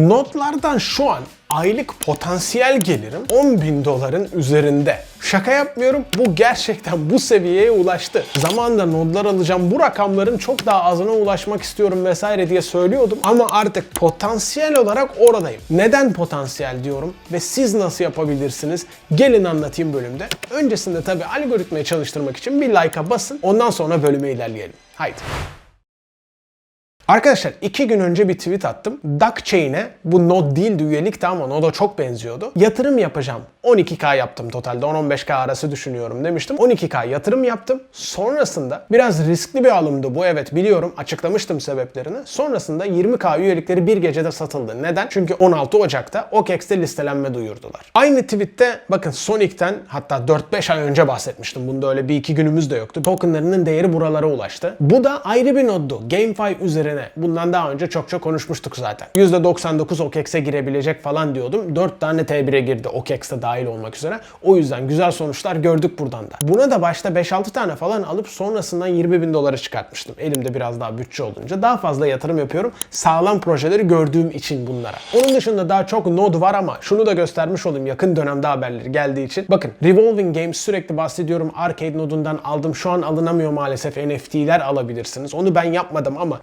Notlardan şu an aylık potansiyel gelirim 10 bin doların üzerinde. Şaka yapmıyorum bu gerçekten bu seviyeye ulaştı. Zamanında nodlar alacağım bu rakamların çok daha azına ulaşmak istiyorum vesaire diye söylüyordum. Ama artık potansiyel olarak oradayım. Neden potansiyel diyorum ve siz nasıl yapabilirsiniz? Gelin anlatayım bölümde. Öncesinde tabii algoritmayı çalıştırmak için bir like'a basın. Ondan sonra bölüme ilerleyelim. Haydi. Arkadaşlar iki gün önce bir tweet attım. Duckchain'e bu Node değildi üyelikti ama Node'a çok benziyordu. Yatırım yapacağım. 12K yaptım totalde 10-15K arası düşünüyorum demiştim. 12K yatırım yaptım. Sonrasında biraz riskli bir alımdı bu evet biliyorum açıklamıştım sebeplerini. Sonrasında 20K üyelikleri bir gecede satıldı. Neden? Çünkü 16 Ocak'ta OKEX'te listelenme duyurdular. Aynı tweette bakın Sonic'ten hatta 4-5 ay önce bahsetmiştim. Bunda öyle bir iki günümüz de yoktu. Tokenlarının değeri buralara ulaştı. Bu da ayrı bir noddu. GameFi üzerine. Bundan daha önce çok çok konuşmuştuk zaten. %99 OKEX'e girebilecek falan diyordum. 4 tane T1'e girdi OKEX'te dahil olmak üzere. O yüzden güzel sonuçlar gördük buradan da. Buna da başta 5-6 tane falan alıp sonrasından 20 bin dolara çıkartmıştım. Elimde biraz daha bütçe olunca. Daha fazla yatırım yapıyorum. Sağlam projeleri gördüğüm için bunlara. Onun dışında daha çok node var ama şunu da göstermiş olayım yakın dönemde haberleri geldiği için. Bakın Revolving Games sürekli bahsediyorum. Arcade nodundan aldım. Şu an alınamıyor maalesef. NFT'ler alabilirsiniz. Onu ben yapmadım ama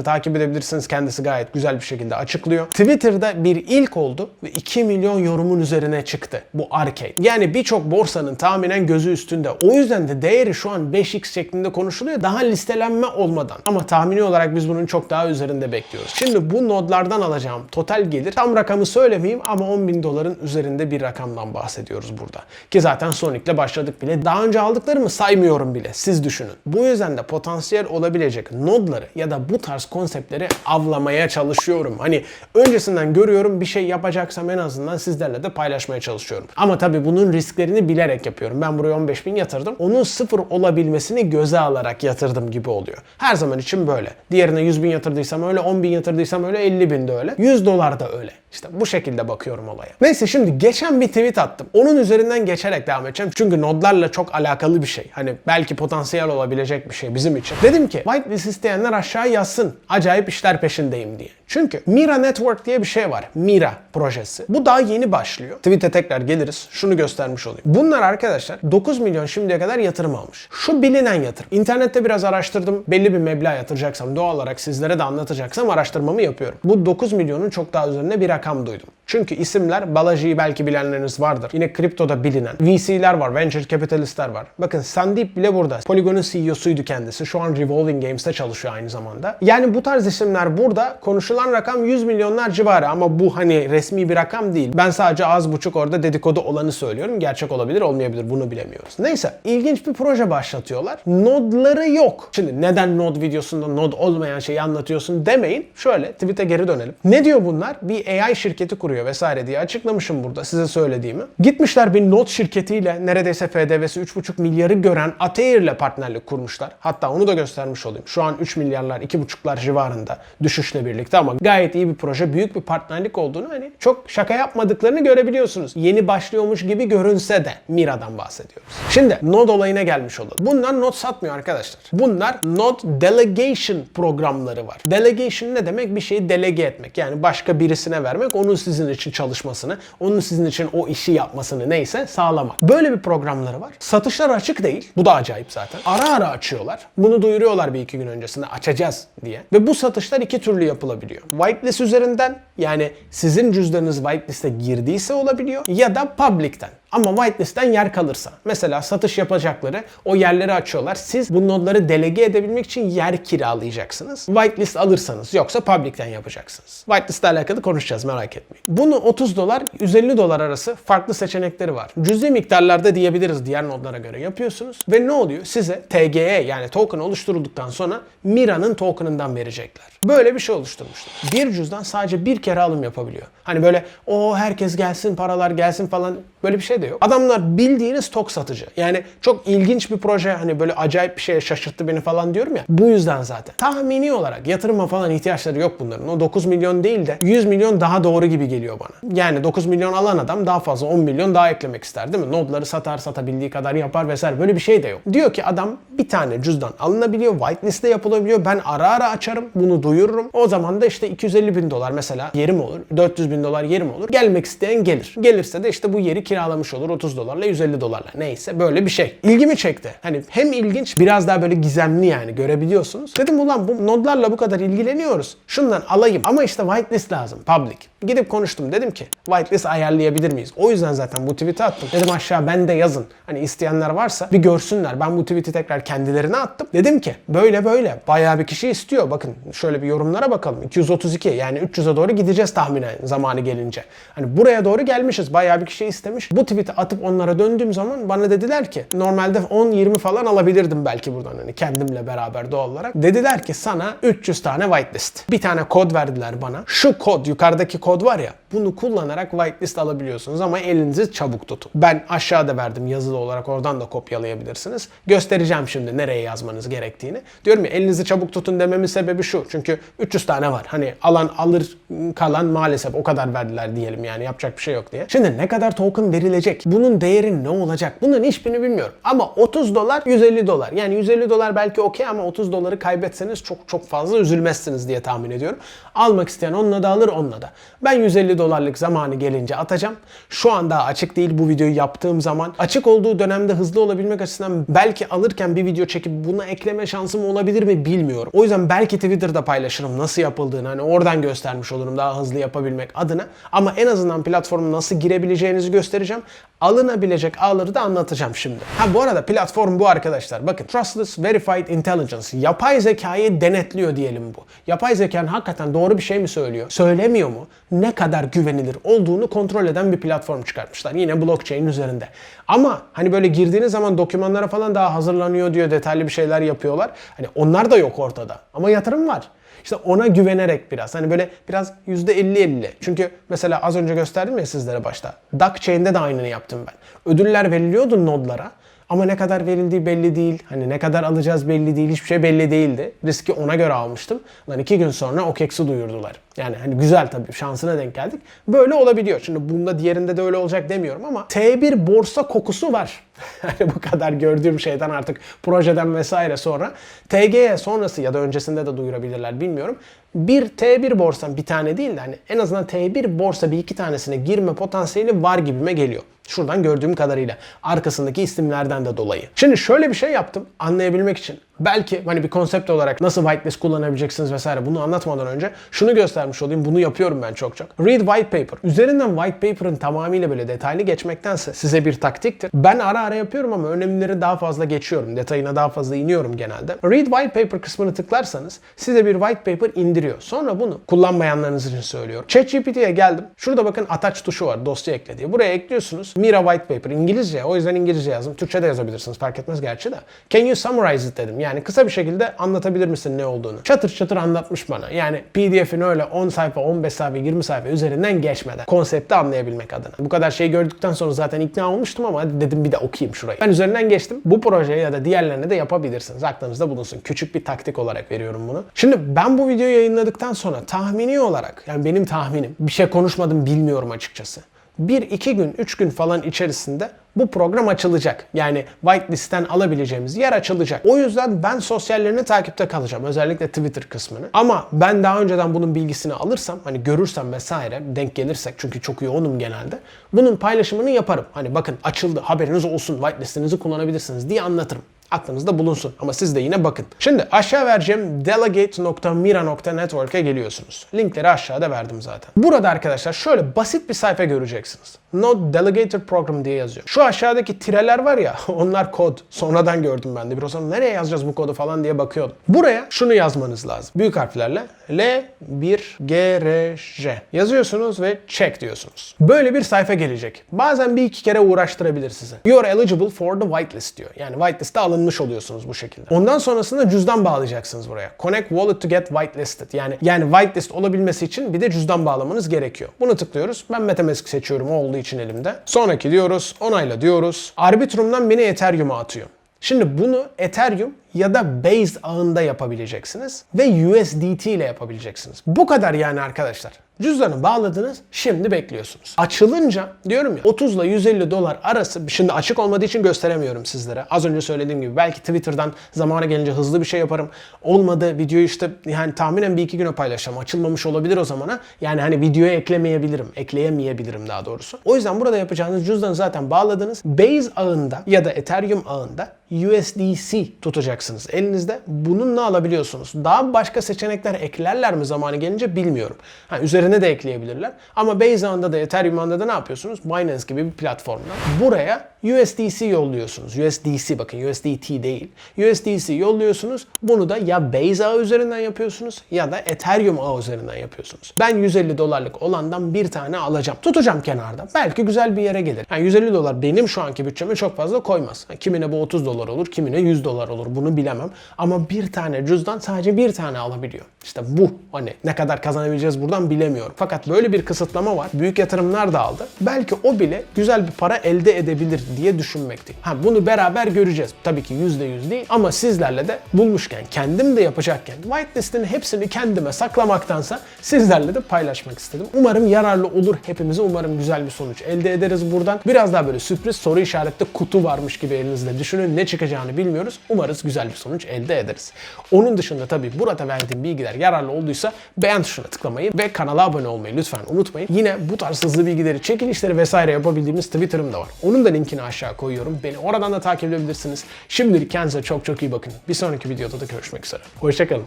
CoinHunter'ı takip edebilirsiniz. Kendisi gayet güzel bir şekilde açıklıyor. Twitter'da bir ilk oldu ve 2 milyon yorumun üzerine çıktı bu Arcade. Yani birçok borsanın tahminen gözü üstünde. O yüzden de değeri şu an 5x şeklinde konuşuluyor. Daha listelenme olmadan. Ama tahmini olarak biz bunun çok daha üzerinde bekliyoruz. Şimdi bu nodlardan alacağım total gelir. Tam rakamı söylemeyeyim ama 10 bin doların üzerinde bir rakamdan bahsediyoruz burada. Ki zaten Sonic'le başladık bile. Daha önce aldıklarımı saymıyorum bile. Siz düşünün. Bu yüzden de potansiyel olabilecek nodları ya da bu tarz konseptleri avlamaya çalışıyorum. Hani öncesinden görüyorum bir şey yapacaksam en azından sizlerle de paylaşmaya çalışıyorum. Ama tabii bunun risklerini bilerek yapıyorum. Ben buraya 15 bin yatırdım. Onun sıfır olabilmesini göze alarak yatırdım gibi oluyor. Her zaman için böyle. Diğerine 100 bin yatırdıysam öyle, 10 bin yatırdıysam öyle, 50 bin de öyle. 100 dolar da öyle. İşte bu şekilde bakıyorum olaya. Neyse şimdi geçen bir tweet attım. Onun üzerinden geçerek devam edeceğim. Çünkü nodlarla çok alakalı bir şey. Hani belki potansiyel olabilecek bir şey bizim için. Dedim ki whitelist isteyenler aşağı yazsın. Acayip işler peşindeyim diye. Çünkü Mira Network diye bir şey var. Mira projesi. Bu daha yeni başlıyor. Tweet'e tekrar geliriz. Şunu göstermiş olayım. Bunlar arkadaşlar 9 milyon şimdiye kadar yatırım almış. Şu bilinen yatırım. İnternette biraz araştırdım. Belli bir meblağ yatıracaksam doğal olarak sizlere de anlatacaksam araştırmamı yapıyorum. Bu 9 milyonun çok daha üzerinde bir rakam duydum. Çünkü isimler Balaji'yi belki bilenleriniz vardır. Yine kriptoda bilinen. VC'ler var, venture capitalistler var. Bakın Sandeep bile burada. Polygon'un CEO'suydu kendisi. Şu an Revolving Games'te çalışıyor aynı zamanda. Yani bu tarz isimler burada. Konuşulan rakam 100 milyonlar civarı ama bu hani resmi bir rakam değil. Ben sadece az buçuk orada dedikodu olanı söylüyorum. Gerçek olabilir, olmayabilir. Bunu bilemiyoruz. Neyse, ilginç bir proje başlatıyorlar. Nodları yok. Şimdi neden node videosunda node olmayan şeyi anlatıyorsun demeyin. Şöyle tweet'e geri dönelim. Ne diyor bunlar? Bir AI şirketi kuruyor vesaire diye açıklamışım burada size söylediğimi. Gitmişler bir node şirketiyle neredeyse FDV'si 3,5 milyarı gören Atair ile partnerlik kurmuşlar. Hatta onu da göstermiş olayım. Şu an 3 milyarlar, 2,5'lar civarında düşüşle birlikte ama gayet iyi bir proje, büyük bir partnerlik olduğunu hani çok şaka yapmadıklarını görebiliyorsunuz. Yeni başlıyormuş gibi görünse de Mira'dan bahsediyoruz. Şimdi node olayına gelmiş olalım. Bunlar node satmıyor arkadaşlar. Bunlar node delegation programları var. Delegation ne demek? Bir şeyi delege etmek. Yani başka birisine vermek, onun sizin için çalışmasını, onun sizin için o işi yapmasını neyse sağlamak. Böyle bir programları var. Satışlar açık değil. Bu da acayip zaten. Ara ara açıyorlar. Bunu duyuruyorlar bir iki gün öncesinde açacağız diye. Ve bu satışlar iki türlü yapılabiliyor. Whitelist üzerinden yani sizin cüzdanınız whitelist'e girdiyse olabiliyor ya da public'ten. Ama whitelist'ten yer kalırsa. Mesela satış yapacakları o yerleri açıyorlar. Siz bu nodları delege edebilmek için yer kiralayacaksınız. Whitelist alırsanız yoksa public'ten yapacaksınız. Whitelist ile alakalı konuşacağız merak etmeyin. Bunu 30 dolar 150 dolar arası farklı seçenekleri var. Cüzi miktarlarda diyebiliriz diğer nodlara göre yapıyorsunuz. Ve ne oluyor? Size TGE yani token oluşturulduktan sonra Mira'nın token'ından verecekler. Böyle bir şey oluşturmuşlar. Bir cüzdan sadece bir kere alım yapabiliyor. Hani böyle o herkes gelsin paralar gelsin falan böyle bir şey de yok. Adamlar bildiğiniz tok satıcı. Yani çok ilginç bir proje hani böyle acayip bir şeye şaşırttı beni falan diyorum ya. Bu yüzden zaten. Tahmini olarak yatırıma falan ihtiyaçları yok bunların. O 9 milyon değil de 100 milyon daha doğru gibi geliyor bana. Yani 9 milyon alan adam daha fazla 10 milyon daha eklemek ister değil mi? Nodları satar satabildiği kadar yapar vesaire. Böyle bir şey de yok. Diyor ki adam bir tane cüzdan alınabiliyor. Whitelist'te yapılabiliyor. Ben ara ara açarım. Bunu duyururum. O zaman da işte 250 bin dolar mesela yerim olur. 400 bin dolar yerim olur. Gelmek isteyen gelir. Gelirse de işte bu yeri kiralamış olur. 30 dolarla 150 dolarla. Neyse böyle bir şey. İlgimi çekti. Hani hem ilginç biraz daha böyle gizemli yani görebiliyorsunuz. Dedim ulan bu nodlarla bu kadar ilgileniyoruz. Şundan alayım. Ama işte whitelist lazım. Public. Gidip konuştum. Dedim ki whitelist ayarlayabilir miyiz? O yüzden zaten bu tweet'i attım. Dedim aşağı ben de yazın. Hani isteyenler varsa bir görsünler. Ben bu tweet'i tekrar kendilerine attım. Dedim ki böyle böyle bayağı bir kişi istiyor. Bakın şöyle bir yorumlara bakalım. 232 yani 300'e doğru gideceğiz tahminen zamanı gelince. Hani buraya doğru gelmişiz. Bayağı bir kişi istemiş. Bu tweet'i atıp onlara döndüğüm zaman bana dediler ki normalde 10-20 falan alabilirdim belki buradan hani kendimle beraber doğal olarak. Dediler ki sana 300 tane whitelist. Bir tane kod verdiler bana. Şu kod yukarıdaki kod var ya bunu kullanarak whitelist alabiliyorsunuz ama elinizi çabuk tutun. Ben aşağıda verdim yazılı olarak oradan da kopyalayabilirsiniz. Göstereceğim şimdi nereye yazmanız gerektiğini. Diyorum ya elinizi çabuk tutun dememin sebebi şu. Çünkü 300 tane var. Hani alan alır kalan maalesef o kadar verdiler diyelim yani yapacak bir şey yok diye. Şimdi ne kadar token verilecek? Bunun değeri ne olacak? Bunun hiçbirini bilmiyorum. Ama 30 dolar 150 dolar. Yani 150 dolar belki okey ama 30 doları kaybetseniz çok çok fazla üzülmezsiniz diye tahmin ediyorum. Almak isteyen onunla da alır onunla da. Ben 150 dolarlık zamanı gelince atacağım. Şu an daha açık değil bu videoyu yaptığım zaman. Açık olduğu dönemde hızlı olabilmek açısından belki alırken bir video çekip buna ekleme şansım olabilir mi bilmiyorum. O yüzden belki Twitter'da paylaşırım nasıl yapıldığını. Hani oradan göstermiş olurum daha hızlı yapabilmek adına. Ama en azından platforma nasıl girebileceğinizi göstereceğim. Alınabilecek ağları da anlatacağım şimdi. Ha bu arada platform bu arkadaşlar. Bakın Trustless Verified Intelligence. Yapay zekayı denetliyor diyelim bu. Yapay zekanın hakikaten doğru bir şey mi söylüyor? Söylemiyor mu? Ne kadar güvenilir olduğunu kontrol eden bir platform çıkartmışlar. Yine blockchain üzerinde. Ama hani böyle girdiğiniz zaman dokümanlara falan daha hazırlanıyor diyor. Detaylı bir şeyler yapıyorlar. Hani onlar da yok ortada. Ama yatırım var. İşte ona güvenerek biraz. Hani böyle biraz %50-50. Çünkü mesela az önce gösterdim ya sizlere başta. Duck Chain'de de aynını yaptım ben. Ödüller veriliyordu nodlara. Ama ne kadar verildiği belli değil. Hani ne kadar alacağız belli değil. Hiçbir şey belli değildi. Riski ona göre almıştım. Lan iki gün sonra OKEX'i duyurdular. Yani hani güzel tabii şansına denk geldik. Böyle olabiliyor. Şimdi bunda diğerinde de öyle olacak demiyorum ama T1 borsa kokusu var. Yani bu kadar gördüğüm şeyden artık projeden vesaire sonra TG'ye sonrası ya da öncesinde de duyurabilirler bilmiyorum. Bir T1 borsa bir tane değil de hani en azından T1 borsa bir iki tanesine girme potansiyeli var gibime geliyor. Şuradan gördüğüm kadarıyla. Arkasındaki isimlerden de dolayı. Şimdi şöyle bir şey yaptım anlayabilmek için. Belki hani bir konsept olarak nasıl whitelist kullanabileceksiniz vesaire bunu anlatmadan önce şunu göstermiş olayım. Bunu yapıyorum ben çok çok. Read white paper. Üzerinden white paper'ın tamamıyla böyle detaylı geçmektense size bir taktiktir. Ben ara ara yapıyorum ama önemlileri daha fazla geçiyorum. Detayına daha fazla iniyorum genelde. Read white paper kısmını tıklarsanız size bir white paper indiriyor. Sonra bunu kullanmayanlarınız için söylüyorum. ChatGPT'ye geldim. Şurada bakın attach tuşu var dosya ekle. Buraya ekliyorsunuz. Mira white paper İngilizce. O yüzden İngilizce yazdım. Türkçe de yazabilirsiniz. Fark etmez gerçi de. Can you summarize it dedim. Yani kısa bir şekilde anlatabilir misin ne olduğunu? Çatır çatır anlatmış bana. Yani PDF'in öyle 10 sayfa, 15 sayfa, 20 sayfa üzerinden geçmeden. Konsepti anlayabilmek adına. Bu kadar şey gördükten sonra zaten ikna olmuştum ama hadi dedim bir de okuyayım şurayı. Ben üzerinden geçtim. Bu projeye ya da diğerlerine de yapabilirsiniz. Aklınızda bulunsun. Küçük bir taktik olarak veriyorum bunu. Şimdi ben bu videoyu yayınladıktan sonra tahmini olarak yani benim tahminim bir şey konuşmadım bilmiyorum açıkçası. 1-2 gün, 3 gün falan içerisinde bu program açılacak. Yani whitelist'ten alabileceğimiz yer açılacak. O yüzden ben sosyallerini takipte kalacağım. Özellikle Twitter kısmını. Ama ben daha önceden bunun bilgisini alırsam, hani görürsem vesaire denk gelirsek çünkü çok yoğunum genelde. Bunun paylaşımını yaparım. Hani bakın açıldı haberiniz olsun whitelist'inizi kullanabilirsiniz diye anlatırım aklınızda bulunsun. Ama siz de yine bakın. Şimdi aşağı vereceğim delegate.mira.network'e geliyorsunuz. Linkleri aşağıda verdim zaten. Burada arkadaşlar şöyle basit bir sayfa göreceksiniz. Node Delegator Program diye yazıyor. Şu aşağıdaki tireler var ya onlar kod. Sonradan gördüm ben de. Bir o zaman nereye yazacağız bu kodu falan diye bakıyordum. Buraya şunu yazmanız lazım. Büyük harflerle L1GRJ yazıyorsunuz ve check diyorsunuz. Böyle bir sayfa gelecek. Bazen bir iki kere uğraştırabilir sizi. You're eligible for the whitelist diyor. Yani whitelist'e alınmış oluyorsunuz bu şekilde. Ondan sonrasında cüzdan bağlayacaksınız buraya. Connect wallet to get whitelisted. Yani yani whitelist olabilmesi için bir de cüzdan bağlamanız gerekiyor. Bunu tıklıyoruz. Ben MetaMask seçiyorum o olduğu için elimde. Sonraki diyoruz. Onayla diyoruz. Arbitrum'dan beni Ethereum'a atıyor. Şimdi bunu Ethereum ya da Base ağında yapabileceksiniz ve USDT ile yapabileceksiniz. Bu kadar yani arkadaşlar. Cüzdanı bağladınız, şimdi bekliyorsunuz. Açılınca diyorum ya 30 ile 150 dolar arası, şimdi açık olmadığı için gösteremiyorum sizlere. Az önce söylediğim gibi belki Twitter'dan zamana gelince hızlı bir şey yaparım. Olmadı videoyu işte yani tahminen bir iki güne paylaşacağım. Açılmamış olabilir o zamana. Yani hani videoya eklemeyebilirim, ekleyemeyebilirim daha doğrusu. O yüzden burada yapacağınız cüzdanı zaten bağladınız. Base ağında ya da Ethereum ağında USDC tutacaksınız elinizde. Bununla alabiliyorsunuz. Daha başka seçenekler eklerler mi zamanı gelince bilmiyorum. Ha, üzerine de ekleyebilirler. Ama Base ağında da Ethereum ağında da ne yapıyorsunuz? Binance gibi bir platformda. Buraya USDC yolluyorsunuz. USDC bakın USDT değil. USDC yolluyorsunuz. Bunu da ya Base ağı üzerinden yapıyorsunuz ya da Ethereum ağı üzerinden yapıyorsunuz. Ben 150 dolarlık olandan bir tane alacağım. Tutacağım kenarda. Belki güzel bir yere gelir. Yani 150 dolar benim şu anki bütçeme çok fazla koymaz. Yani kimine bu 30 dolar olur, kimine 100 dolar olur. Bunu bilemem. Ama bir tane cüzdan sadece bir tane alabiliyor. İşte bu hani ne kadar kazanabileceğiz buradan bilemiyorum. Fakat böyle bir kısıtlama var. Büyük yatırımlar da aldı. Belki o bile güzel bir para elde edebilir diye düşünmekteyim. Ha bunu beraber göreceğiz. Tabii ki %100 değil ama sizlerle de bulmuşken, kendim de yapacakken whitelist'in hepsini kendime saklamaktansa sizlerle de paylaşmak istedim. Umarım yararlı olur hepimize. Umarım güzel bir sonuç elde ederiz buradan. Biraz daha böyle sürpriz soru işaretli kutu varmış gibi elinizde düşünün. Ne çıkacağını bilmiyoruz. Umarız güzel bir sonuç elde ederiz. Onun dışında tabii burada verdiğim bilgiler yararlı olduysa beğen tuşuna tıklamayı ve kanala abone olmayı lütfen unutmayın. Yine bu tarz hızlı bilgileri, çekilişleri vesaire yapabildiğimiz Twitter'ım da var. Onun da linkini aşağı koyuyorum. Beni oradan da takip edebilirsiniz. Şimdilik kendinize çok çok iyi bakın. Bir sonraki videoda da görüşmek üzere. Hoşçakalın.